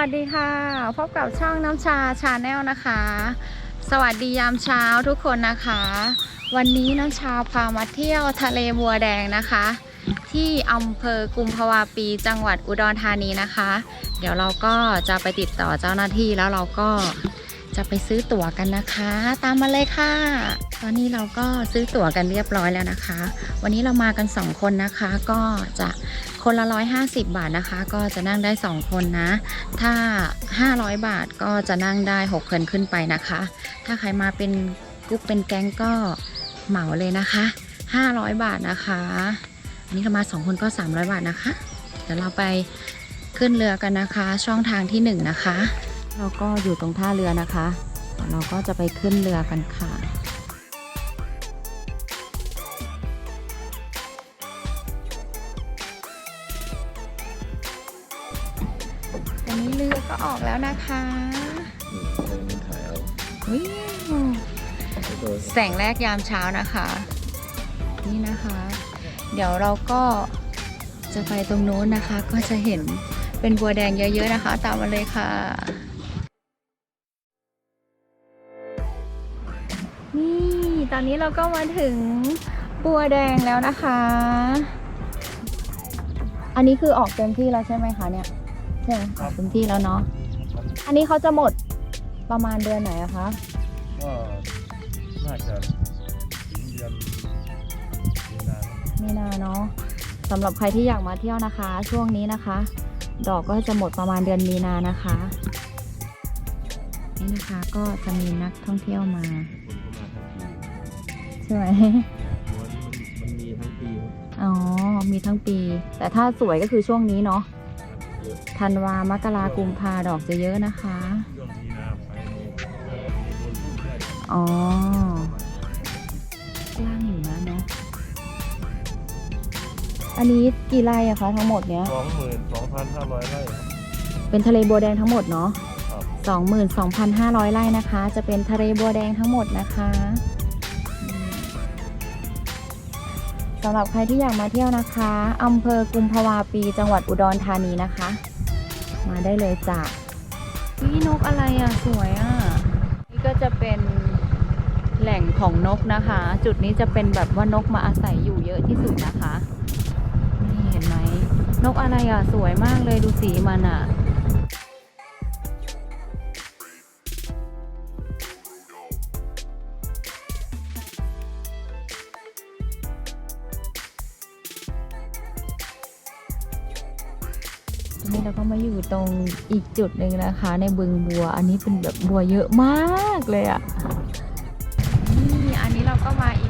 วัสดีค่ะ พบกับช่องน้ำชาชาแนลนะคะ สวัสดียามเช้าทุกคนนะคะ วันนี้น้ำชาพามาเที่ยวทะเลบัวแดงนะคะ ที่อำเภอกุมภาวาปีจังหวัดอุดรธานีนะคะ เดี๋ยวเราก็จะไปติดต่อเจ้าหน้าที่แล้วเราก็จะไปซื้อตั๋วกันนะคะ ตามมาเลยค่ะ ตอนนี้เราก็ซื้อตั๋วกันเรียบร้อยแล้วนะคะ วันนี้เรามากัน 2 คนนะคะ ก็จะ คนละ 150 บาทนะคะ ก็จะนั่งได้ 2 คนนะ ถ้า 500 บาทก็จะนั่งได้ 6 คนขึ้นไปนะคะ ถ้าใครมาเป็นกรุ๊ปเป็นแก๊งก็เหมาเลยนะคะ 500 บาทนะคะ อันนี้เรามา 2 คนก็ 300 บาทนะคะ เดี๋ยวเราไปขึ้นเรือกันนะคะ ช่องทางที่ 1 นะคะ เราก็อยู่ตรงท่าเรือนะคะเดี๋ยวเราก็จะไปขึ้นเรือกันค่ะ นนี้เรือก็ออกแล้วนะคะมันถ่ายเอาวิวตัวแสงแรกยามเช้านะคะ นี่นะคะ เดี๋ยวเราก็จะไปตรงโน้นนะคะ ก็จะเห็นเป็นบัวแดงเยอะๆนะคะ ตามมาเลยค่ะ นี่ตอนนี้เราก็มาถึงบัวแดงแล้วนะคะ อันนี้คือออกเต็มที่แล้วใช่ไหมคะเนี่ยใช่ไหมออกเต็มที่แล้วเนาะ อันนี้เขาจะหมดประมาณเดือนไหนอะคะ ก็น่าจะถึงเดือนมีนาคมมีนาเนาะสำหรับใครที่อยากมาเที่ยวนะคะ ช่วงนี้นะคะ ดอกก็จะหมดประมาณเดือนมีนานะคะ นี่นะคะก็จะมีนักท่องเที่ยวมา คนก็มาทั้งปีใช่ไหมหัวนี้มันมันมีทั้งปีครับอ๋อ มีทั้งปี แต่ถ้าสวยก็คือช่วงนี้เนาะเยอะ ธันวามกรากุมภาดอกจะเยอะนะคะช่วงมีนาไปเนี่ยมีคนพูดได้อ๋อ กว้างอยู่นะเนาะ อันนี้กี่ไร่อะคะทั้งหมดเนี้ยสองหมื่นสองพันห้าร้อยไร่ครับเป็นทะเลบัวแดงทั้งหมดเนาะครับ22,500ไร่นะคะ จะเป็นทะเลบัวแดงทั้งหมดนะคะ สำหรับใครที่อยากมาเที่ยวนะคะอำเภอกุมภาวาปีจังหวัดอุดรธานีนะคะ มาได้เลยจ้ะวินกอะไรอะ สวยอะ นี่ก็จะเป็นแหล่งของนกนะคะ จุดนี้จะเป็นแบบว่านกมาอาศัยอยู่เยอะที่สุดนะคะ นี่เห็นไหม นกอะไรอะ สวยมากเลยดูสีมันอะ ทีนี้เราก็มาอยู่ตรงอีกจุดหนึ่งนะคะ ในบึงบัว อันนี้เป็นแบบบัวเยอะมากเลยอะ่ะนี่อันนี้เราก็มาอีก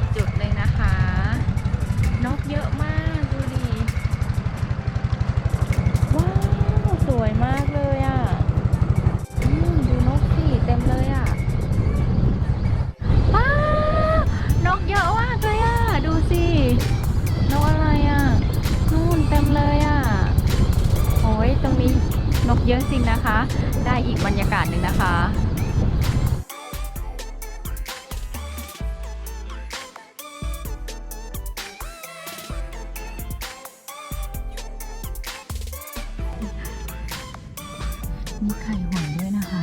เยอะจริงนะคะ ได้อีกบรรยากาศหนึ่งนะคะมีไข่หอยด้วยนะคะ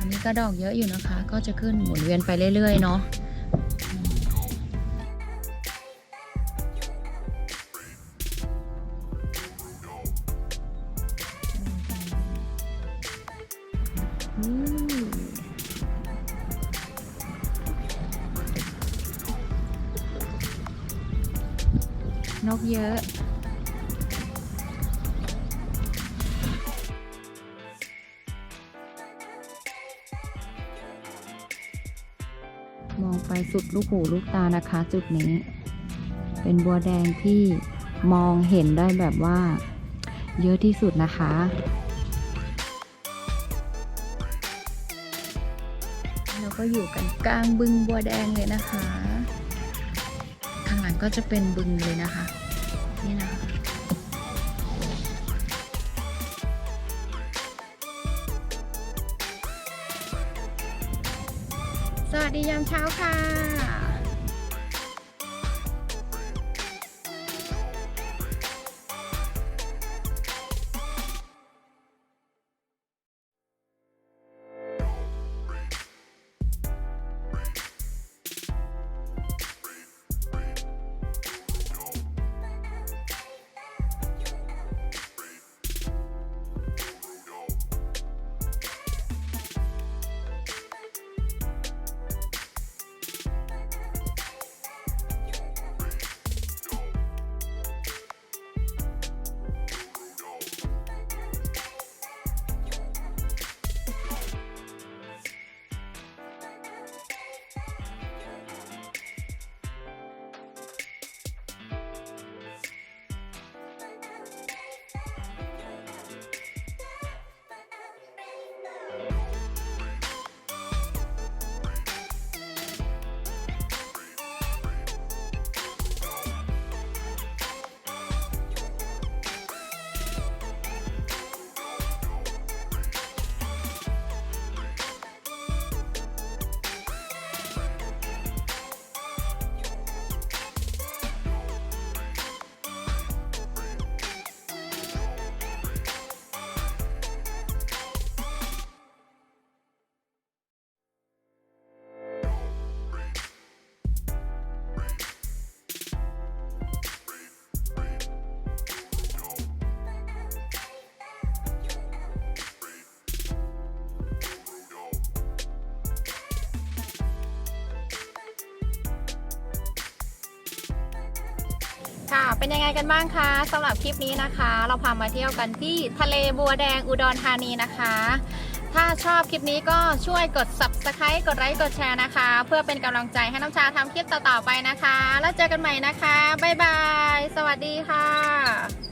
อันนี้ก็ดอกเยอะอยู่นะคะ ก็จะขึ้นหมุนเวียนไปเรื่อย ๆ เนาะนกเยอะ มองไปสุดลูกหูลูกตานะคะ จุดนี้ เป็นบัวแดงที่มองเห็นได้แบบว่า เยอะที่สุดนะคะเราก็อยู่กันกลางบึงบัวแดงเลยนะคะข้างหลังก็จะเป็นบึงเลยนะคะ นี่นะคะ สวัสดียามเช้าค่ะ ค่ะ เป็นยังไงกันบ้างคะสำหรับคลิปนี้นะคะ เราพามาเที่ยวกันที่ทะเลบัวแดงอุดรธานีนะคะ ถ้าชอบคลิปนี้ก็ช่วยกด subscribe กดไลค์กดแชร์นะคะ เพื่อเป็นกำลังใจให้น้ำชาทำคลิปต่อๆไปนะคะ แล้วเจอกันใหม่นะคะ บ๊ายบาย สวัสดีค่ะ